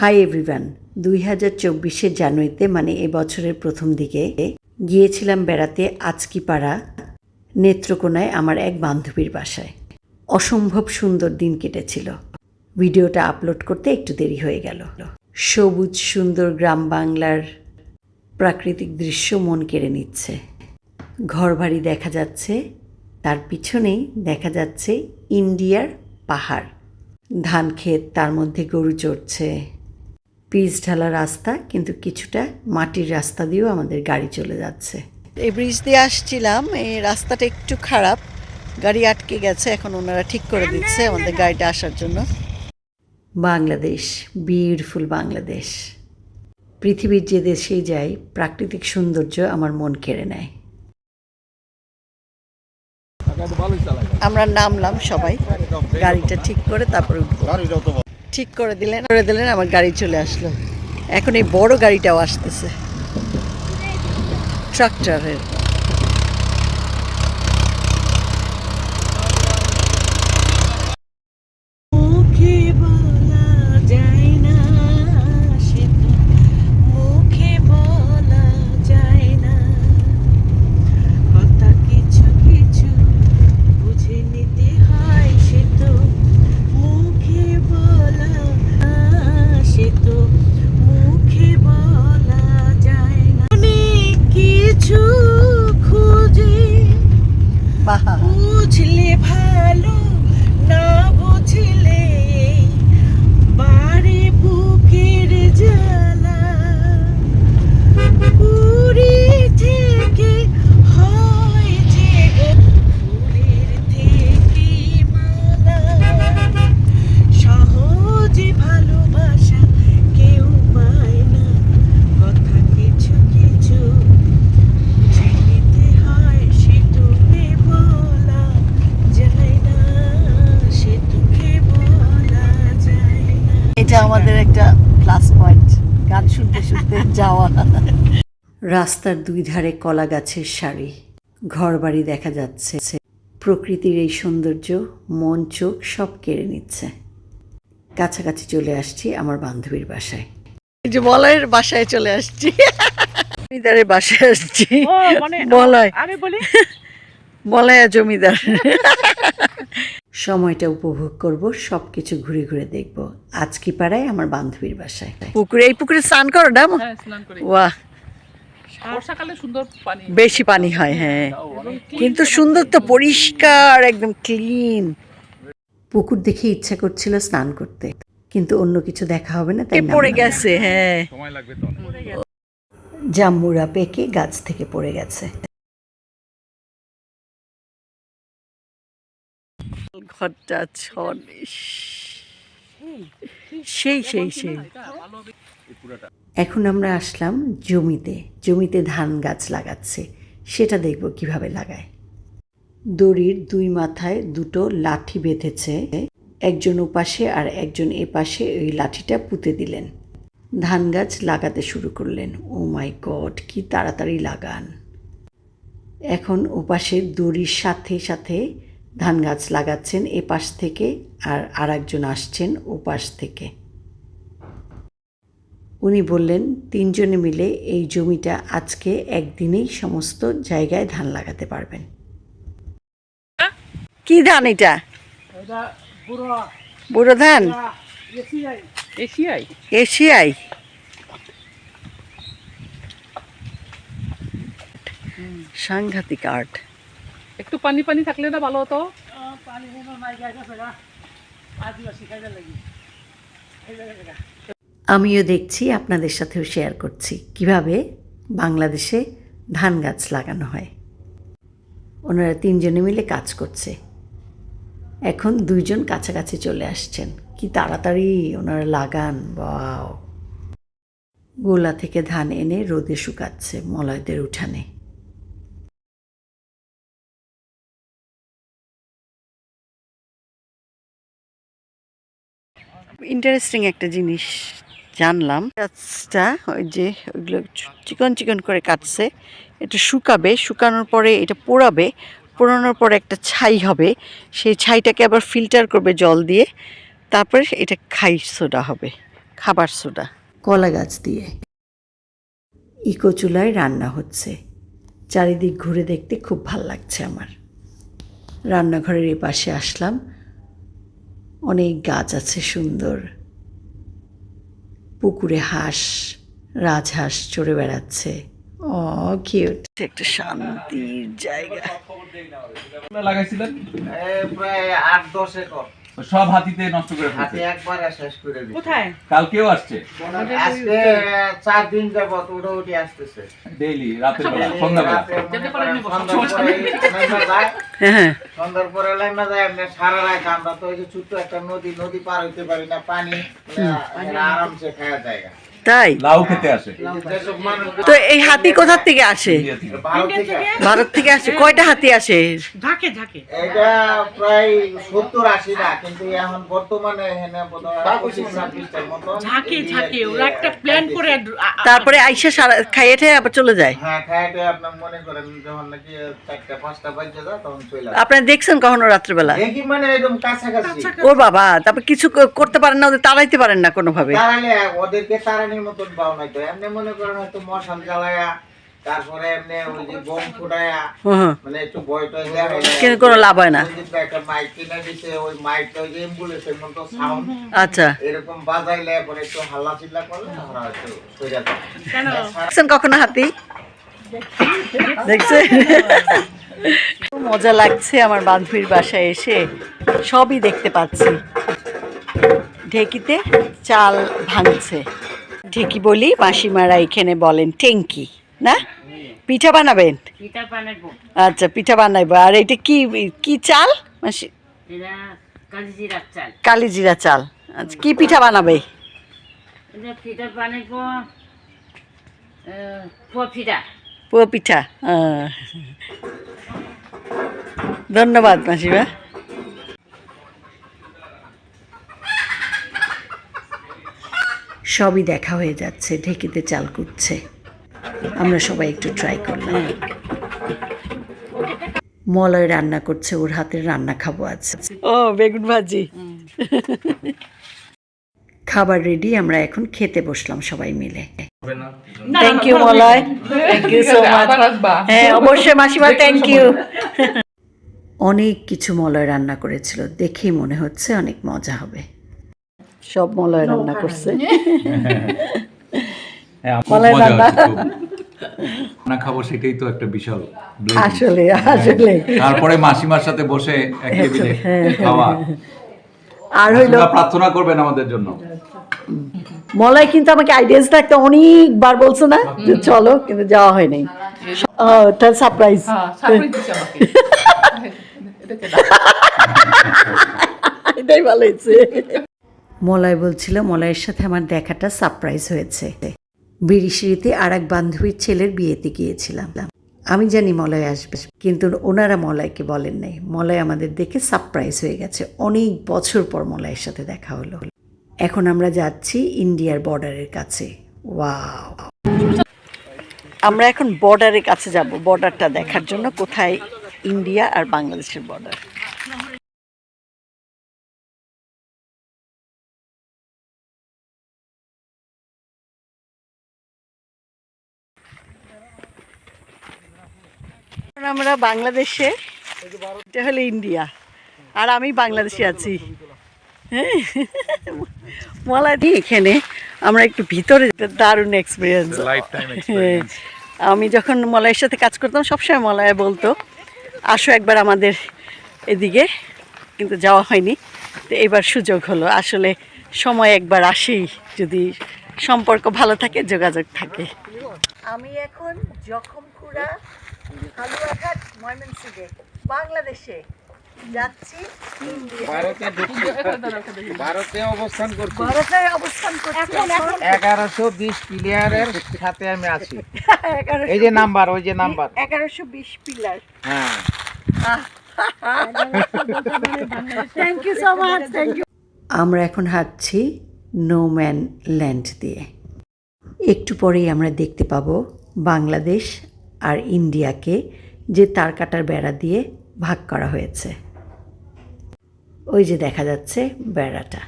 Hi everyone দুই হাজার চব্বিশের জানুয়ারিতে মানে এবছরের প্রথম দিকে, গিয়েছিলাম বেড়াতে আজকিপাড়া নেত্রকোনায় আমার এক বান্ধবীর বাসায়। অসম্ভব সুন্দর দিন কেটেছিল। ভিডিওটা আপলোড করতে একটু দেরি হয়ে গেল। সবুজ সুন্দর গ্রাম বাংলার প্রাকৃতিক দৃশ্য মন কেড়ে নিচ্ছে। ঘরবাড়ি দেখা যাচ্ছে, তার পিছনেই দেখা যাচ্ছে ইন্ডিয়ার পাহাড়। ধান ক্ষেত, তার মধ্যে গরু চড়ছে। পিচ ঢালা রাস্তা কিন্তু কিছুটা মাটির রাস্তা দিয়েও আমাদের গাড়ি চলে যাচ্ছে। এই ব্রিজ দিয়ে আসছিলাম এই রাস্তাটা একটু খারাপ। গাড়ি আটকে গেছে এখন ওনারা ঠিক করে দিচ্ছে আমাদের গাড়িটা আসার জন্য। বাংলাদেশ বিউটিফুল বাংলাদেশ। পৃথিবীর যে দেশেই যাই প্রাকৃতিক সৌন্দর্য আমার মন কেড়ে নেয়। আমরা নামলাম সবাই গাড়িটা ঠিক করে তারপরে উঠবো। ঠিক করে দিলেন। করে দিলেন, আমার গাড়ি চলে আসলো। এখন এই বড় গাড়িটাও আসতেছে। ট্রাক্টরের আমাদের একটা প্লাস পয়েন্ট গান শুনতে শুনতে যাওয়া। রাস্তার দুই ধারে কলা গাছের সারি। ঘরবাড়ি দেখা যাচ্ছে। প্রকৃতির এই সৌন্দর্য মন চোখ সব কেড়ে নিচ্ছে। কাছাকাছি চলে আসছি আমার বান্ধবীর বাসায়। এই যে বলয়ের বাসায় চলে আসছি। জমিদারের বাসায় আসছি। বলয় আমি বলি। বলয়া জমিদার। সময়টা উপভোগ করব সব কিছু ঘুরে ঘুরে দেখব। আজকি পাড়ায়? আমার বান্ধবীর বাসায়। পুকুরে এই পুকুরে স্নান করো না হ্যাঁ স্নান করি। ওয়াহ বর্ষাকালে সুন্দর পানি। বেশি পানি হয় হ্যাঁ। কিন্তু সুন্দর তো পরিষ্কার একদম ক্লিন পুকুর দেখে ইচ্ছা করছিল স্নান করতে। কিন্তু অন্য কিছু দেখা হবে না তাই পড়ে গেছে হ্যাঁ। সময় লাগবে তো। জাম্মুরা পেকে গাছ থেকে পড়ে গেছে। ঘরটা ছন সেই সেই সেই। এখন আমরা আসলাম জমিতে। জমিতে ধান গাছ লাগাচ্ছে। সেটা দেখব কীভাবে লাগায়। দড়ির দুই মাথায় দুটো লাঠি বেঁধেছে। একজন ওপাশে আর একজন এপাশে ওই লাঠিটা পুঁতে দিলেন। ধান গাছ লাগাতে শুরু করলেন। ও মাই গড, কি তাড়াতাড়ি লাগান। এখন ওপাশে দড়ির সাথে সাথে ধান গাছ লাগাচ্ছেন এপাশ থেকে আর আরেকজন আসছেন ওপাশ থেকে। উনি বললেন তিনজনে মিলে এই জমিটা আজকে একদিনেই সমস্ত জায়গায় ধান লাগাতে পারবেন। কি ধান এটা? বুড়ো ধান? এশিয়ায় এশিয়াই সাংঘাতিক আর্ট। একটু পানি পানি থাকলে না ভালো হতো? আমিও দেখছি আপনাদের সাথেও শেয়ার করছি। কীভাবে বাংলাদেশে ধান গাছ লাগানো হয়। ওনারা তিনজনে মিলে কাজ করছে। এখন দুইজন কাছাকাছি চলে আসছেন। কি তাড়াতাড়ি ওনারা লাগান বাও গোলা থেকে ধান এনে রোদে শুকাচ্ছে মলয়দের উঠানে। ইন্টারেস্টিং একটা জিনিস জানলাম। গাছটা ওই যে ওইগুলো চিকন চিকন করে কাটছে। এটা শুকাবে, শুকানোর পরে এটা পোড়াবে, পোড়ানোর পরে একটা ছাই হবে। সেই ছাইটাকে আবার ফিল্টার করবে জল দিয়ে। তারপরে এটা খাই সোডা হবে, খাবার সোডা। কলা গাছ দিয়ে। ইকো চুলায় রান্না হচ্ছে। চারিদিক ঘুরে দেখতে খুব ভালো লাগছে আমার। রান্নাঘরের এই পাশে আসলাম। অনেক গাছ আছে সুন্দর। পুকুরে হাঁস রাজহাঁস চড়ে বেড়াচ্ছে। ও কিউট একটা শান্তির জায়গা। লাগাইছিলেন? প্রায় আট দশ একর। সব হাতিতে নষ্ট করে হাতি একবার একবারে শেষ করে দিই কোথায়? কালকেও আসছে। আজকে চার দিন যাব ওটা উঠে আসতেছে। ডেইলি রাতের বেলা সন্ধ্যা বেলা যেতে পারেন করেন নি, সন্ধ্যার পরে লাইমা যায়, হ্যাঁ সন্ধ্যার পরে লাইমা যায় আপনি সারা রাত আমরা তো ওই যে ছোট্ট একটা নদী নদী পার হইতে পারি না পানি আরামসে খাওয়া জায়গা। তাই? লাউ খেতে আসে। তো এই হাতি কোথা থেকে আসে? ভারত থেকে আসে। কয়টা হাতি আসে? ঝাঁকে ঝাঁকে এটা প্রায় সত্তর কিন্তু এখন বর্তমানে ওরা একটা প্ল্যান করে তারপরে আইসা সারা খাইয়ে ঠাইয়ে আবার চলে যায়? হ্যাঁ আপনার মনে করেন যখন নাকি চারটা পাঁচটা বাজে যায় তখন চলে আপনারা দেখছেন কখনো রাত্রেবেলা? দেখি মানে একদম কাছাকাছি। ও বাবা তারপর কিছু করতে পারেন না ওদের তাড়াইতে পারেন না কোনোভাবে। তাড়ালে ওদেরকে তাড়ানির মতন পাও নাই তো। এমনি মনে করেন হয়তো মশাল জ্বালায়া তারপরে এমনি ওই যে বোম ফুটায়া মানে একটু ভয় টয় হয় কিন্তু কোনো লাভ হয় না। একটা মাইক কিনে দিছে ওই মাইকটা ওই যে অ্যাম্বুলেন্সের মতো সাউন্ড আচ্ছা। এরকম বাজাইলে পরে একটু হাল্লা চিল্লা করলে ওরা একটু কেন? দেখছেন কখনো হাতি? দেখছে মজা লাগছে আমার বান্ধবীর বাসায় এসে। সবই দেখতে পাচ্ছি। ঢেকিতে চাল ভাঙছে। ঢেকি বলি মাসিমারা এখানে বলেন টেঙ্কি না? পিঠা বানাবেন? পিঠা আচ্ছা পিঠা বানাইবো। আর এটা কি কি চাল? মাসি কালিজিরা চাল। আচ্ছা কি পিঠা বানাবে? পিঠা পোয়া পিঠা। ধন্যবাদ মাসিমা। সবই দেখা হয়ে যাচ্ছে ঢেকিতে চাল কুটছে। আমরা সবাই একটু ট্রাই করলাম। মলয় রান্না করছে ওর হাতের রান্না খাব আজ। ও বেগুন ভাজি। খাবার রেডি আমরা এখন খেতে বসলাম সবাই মিলে। Thank you Malay. Thank you so much হ্যাঁ অবশ্যই মাসিমা থ্যাংক ইউ অনেক কিছু মলয় রান্না করেছিল দেখেই মনে হচ্ছে অনেক মজা হবে। সব মলয় রান্না করছে। হ্যাঁ, খুব রান্না। হচ্ছে, খাব। সেটাই তো একটা বিশাল আসলে আসলে। তারপরে মাসিমার সাথে বসে এক টেবিলে হ্যাঁ, খাওয়া। আর হইল প্রার্থনা করবেন আমাদের জন্য। মলয় কিন্তু আমাকে আইডিয়াস থাকতে অনেকবার বলছো না যে চলো কিন্তু যাওয়া হয় নাই। তার সারপ্রাইজ হ্যাঁ। এটাই ভালো হয়েছে। মলয় বলছিল, মলয়ের সাথে আমার দেখাটা সারপ্রাইজ হয়েছে। বিরিশিরিতে আর এক বান্ধবীর ছেলের বিয়েতে গিয়েছিলাম। আমি জানি মলয় আসবে, কিন্তু ওনারা মলয়কে বলেন নাই। মলয় আমাদের দেখে সারপ্রাইজ হয়ে গেছে। অনেক বছর পর মলয়ের সাথে দেখা হলো। এখন আমরা যাচ্ছি ইন্ডিয়ার বর্ডারের কাছে। ওয়াও। আমরা এখন বর্ডারের কাছে যাব, বর্ডারটা দেখার জন্য কোথায় ইন্ডিয়া আর বাংলাদেশের বর্ডার। আমরা বাংলাদেশে এটা হলো ইন্ডিয়া। আর আমি বাংলাদেশে আছি। হ্যাঁ? মলাদি এখানে আমরা একটু ভিতরে দারুণ এক্সপিরিয়েন্স আমি যখন মলয়ের সাথে কাজ করতাম সবসময় মলয় বলতো আসো একবার আমাদের এদিকে। কিন্তু যাওয়া হয়নি। তো এবার সুযোগ হলো। আসলে সময় একবার আসেই যদি সম্পর্ক ভালো থাকে যোগাযোগ থাকে। আমি এখন জখমকুড়া হালুয়াঘাট ময়মনসিংহে বাংলাদেশে যাচ্ছি। ভারতে ভারতে অবস্থান করছি। ভারতে অবস্থান করছি। এগারোশো বিশ প্লেয়ারের সাথে আমি আছি। এই যে নাম্বার ওই যে নাম্বার। এগারোশো বিশ হ্যাঁ। Thank you so much thank you আমরা এখন হাঁটছি নোম্যান ল্যান্ড দিয়ে। একটু পরেই আমরা দেখতে পাবো বাংলাদেশ আর ইন্ডিয়াকে যে তার কাটার বেড়া দিয়ে ভাগ করা হয়েছে। ওই যে দেখা যাচ্ছে বেড়াটা।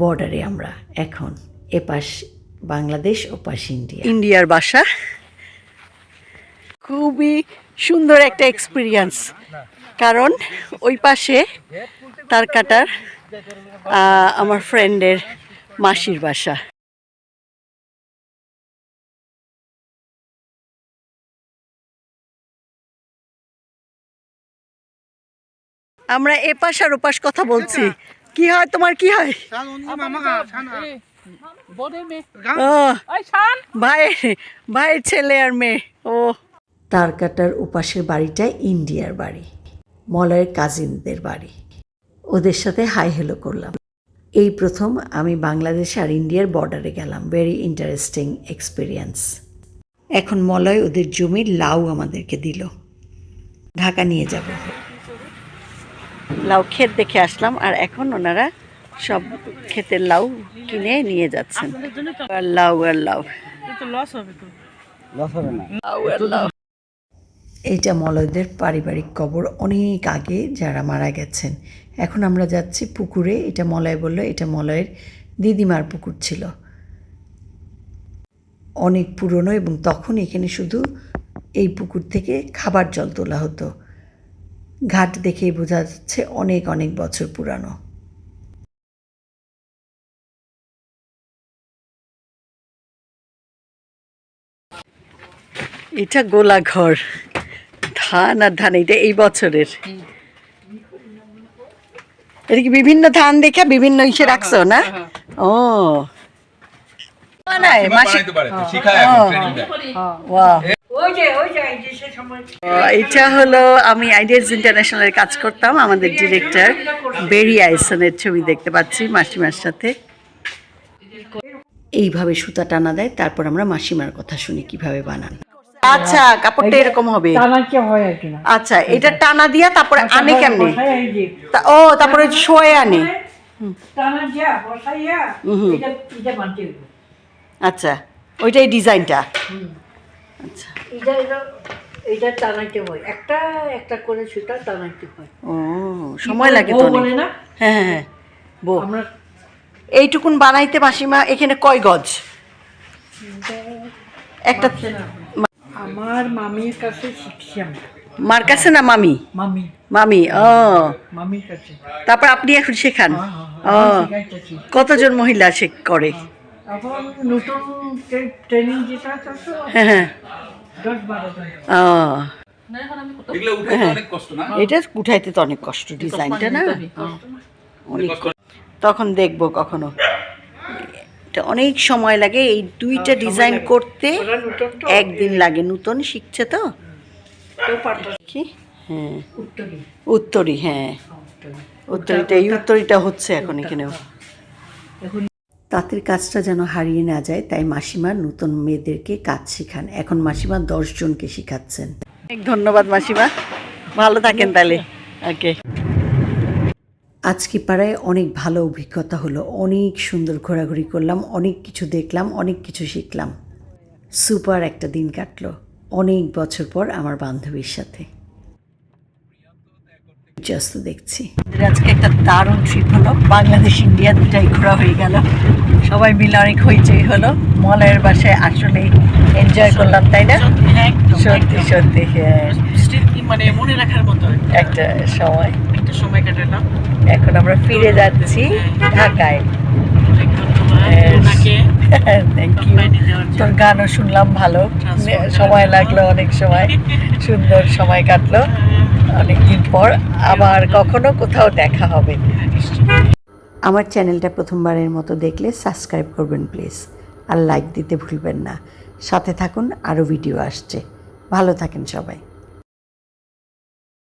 বর্ডারে আমরা এখন এপাশ বাংলাদেশ, ওপাশ ইন্ডিয়া। ইন্ডিয়ার বাসা। খুবই সুন্দর একটা এক্সপিরিয়েন্স কারণ ওই পাশে তার কাটার আমার ফ্রেন্ডের মাসির বাসা। আমরা এপাশ আর ওপাশ কথা বলছি। কি হয় তোমার কি হয়? ও ভাই ভাইয়ের ছেলে আর মেয়ে ও। তার কাটার উপাসের বাড়িটা ইন্ডিয়ার বাড়ি মলয়ের কাজিনদের বাড়ি। ওদের সাথে হাই হেলো করলাম। এই প্রথম আমি বাংলাদেশ আর ইন্ডিয়ার বর্ডারে গেলাম। ভেরি ইন্টারেস্টিং এক্সপিরিয়েন্স এখন মলয় ওদের জমির লাউ আমাদেরকে দিল। ঢাকা নিয়ে যাব। লাউ ক্ষেত দেখে আসলাম আর এখন ওনারা সব ক্ষেতের লাউ কিনে নিয়ে যাচ্ছেন। আর লাউ আর লাউ। তো লস হবে তো। লাউ আর লাউ। এইটা মলয়দের পারিবারিক কবর অনেক আগে যারা মারা গেছেন। এখন আমরা যাচ্ছি পুকুরে এটা মলয় বলল এটা মলয়ের দিদিমার পুকুর ছিল। অনেক পুরনো এবং তখন এখানে শুধু এই পুকুর থেকে খাবার জল তোলা হতো। ঘাট দেখেই বোঝা যাচ্ছে অনেক অনেক বছর পুরানো। এটা গোলা ঘর ধান আর ধান এটা এই বছরের। এটা কি বিভিন্ন ধান দেখে বিভিন্ন ইসে রাখছো না? ও। বানায়, মাসি- এটা হলো আমি আইডিয়াস ইন্টারন্যাশনালের কাজ করতাম আমাদের ডিরেক্টর বেরি আইসনের ছবি দেখতে পাচ্ছি মাসিমার সাথে। এইভাবে সুতা টানা দেয় তারপর আমরা মাসিমার কথা শুনি কীভাবে বানান। আচ্ছা কাপড়টা এরকম হবে। হয় আচ্ছা এটা টানা দিয়া তারপরে আনে কেমনে? ও তারপরে শোয়ে আনে। টানা যা বসাইয়া এটা এটা বানতে হবে আচ্ছা ওইটাই ডিজাইনটা। আচ্ছা। এটা এটা এটা টানাইতে হয়। একটা একটা করে সুতা টানাইতে হয়। ও সময় লাগে তো বলে না? হ্যাঁ হ্যাঁ হ্যাঁ। বো আমরা এইটুকুন বানাইতে মাসিমা এখানে কয় গজ? একটা আমার মামির কাছে শিখছি আমরা। মার কাছে না মামি? মামি। মামি ও। মামির কাছে। তারপর আপনি এখন শেখান? হ্যাঁ, ও। কতজন মহিলা সে করে? এখন নতুন ট্রেনিং যেটা হ্যাঁ হ্যাঁ। না? এটা উঠাইতে তো অনেক কষ্ট ডিজাইনটা না? অনেক তখন দেখব কখনো। এটা অনেক সময় লাগে এই দুইটা ডিজাইন করতে। একদিন লাগে। নতুন শিখছে তো? কি? হ্যাঁ। উত্তরী। উত্তরী হ্যাঁ। উত্তরীটা এই উত্তরীটা হচ্ছে এখন এখানেও। তাঁতের কাজটা যেন হারিয়ে না যায় তাই মাসিমা নতুন মেয়েদেরকে কাজ শেখান। এখন মাসিমা দশ জনকে শেখাচ্ছেন। অনেক ধন্যবাদ মাসিমা। ভালো থাকেন তাহলে। ওকে। আজকে পাড়ায় অনেক ভালো অভিজ্ঞতা হলো। অনেক সুন্দর ঘোরাঘুরি করলাম অনেক কিছু দেখলাম অনেক কিছু শিখলাম। সুপার একটা দিন কাটলো। অনেক বছর পর আমার বান্ধবীর সাথে। সূর্যাস্ত দেখছি। আজকে একটা দারুণ ট্রিপ হলো। বাংলাদেশ ইন্ডিয়া দুটাই ঘোরা হয়ে গেল। সবাই মিলে অনেক হইচই হলো। মলয়ের বাসায় আসলে এনজয় করলাম তাই না? সত্যি সত্যি হ্যাঁ। মানে মনে রাখার মতো একটা সময়। একটা সময় কাটালাম। এখন আমরা ফিরে যাচ্ছি ঢাকায়। যাওয়ার জন্য। তোর গানও শুনলাম ভালো। সময় লাগল অনেক সময়। সুন্দর সময় কাটলো। অনেকদিন পর আবার কখনো কোথাও দেখা হবে। আমার চ্যানেলটা প্রথমবারের মতো দেখলে সাবস্ক্রাইব করবেন প্লিজ। আর লাইক দিতে ভুলবেন না। সাথে থাকুন, আরও ভিডিও আসছে। ভালো থাকেন সবাই।